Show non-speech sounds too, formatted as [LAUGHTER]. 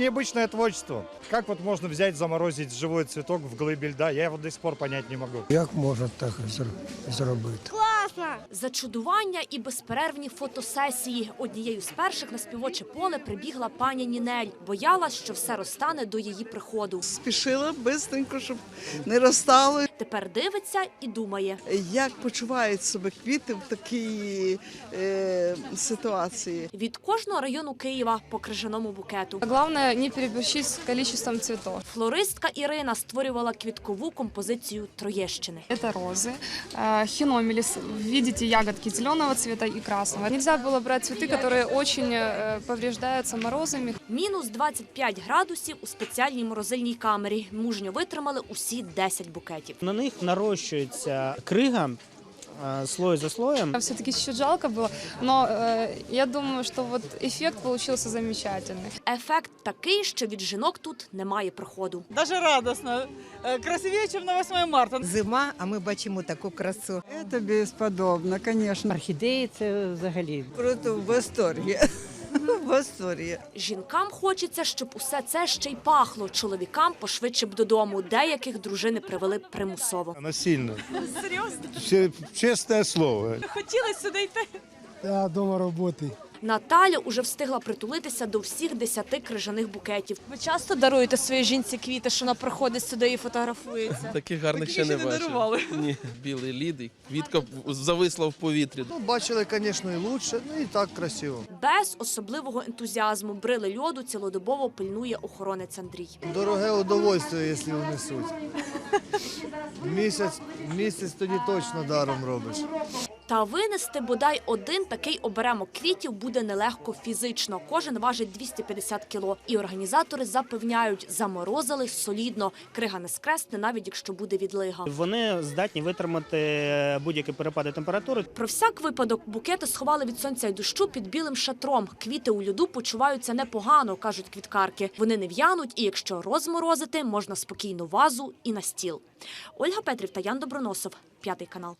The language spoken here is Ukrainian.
необычное творчество. Как вот можно взять, заморозить живой цветок в глыбе льда, я его до сих пор понять не могу. Як можна так зр- зробити? Зачудування і безперервні фотосесії. Однією з перших на співоче поле прибігла пані Нінель. Боялась, що все розтане до її приходу. Спішила швидко, щоб не розстали. Тепер дивиться і думає. Як почувають себе квіти в такій е, ситуації? Від кожного району Києва по крижаному букету. Главное не переборщить с количеством цветов. Флористка Ірина створювала квіткову композицію Троєщини. Это розы, э, хиномелис. Видите ягодки зеленого цвета и красного. Нельзя было брать цветы, которые очень э, повреждаются морозами. Мінус 25 градусів у спеціальній морозильній камері. Мужньо витримали усі 10 букетів. На них нарощується крига е, слой за слоєм. Все-таки чуть-чуть жалко было, но э, я думаю, что вот эффект получился замечательный. Ефект такий, що від жінок тут немає проходу. Даже радостно. Э, Красивее, чем на 8 марта. Зима, а ми бачимо таку красу. Це безподобно, звісно. Орхідеї це взагалі Просто в восторгі. [LAUGHS] В восторгі. Жінкам хочеться, щоб усе це ще й пахло. Чоловікам пошвидше б додому. Деяких дружини привели примусово. Насильно. Серйозно? Чесне слово. Хотіли сюди йти. Я дома роботи. Наталя уже встигла притулитися до всіх десяти крижаних букетів. Ви часто даруєте своїй жінці квіти, що вона приходить сюди і фотографується? Таких гарних ще не не бачив. Ні, білий лід і квітка зависла в повітрі. Ну, бачили, конечно, и лучше, ну и так красиво. Без особливого ентузіазму брили льоду цілодобово пильнує охоронець Андрій. Дороге удовольствие, якщо унесуть. Місяць, місяць тоді точно даром робиш. Та винести бодай один такий оберемок квітів буде нелегко фізично. Кожен важить 250 кіло. І організатори запевняють, заморозили солідно. Крига не скресне, навіть якщо буде відлига. Вони здатні витримати будь-які перепади температури. Про всяк випадок букети сховали від сонця й дощу під білим шатром. Квіти у льоду почуваються непогано, кажуть квіткарки. Вони не в'януть, і якщо розморозити, можна спокійно вазу і на стіл. Ольга Петрів та Ян Доброносов, п'ятий канал.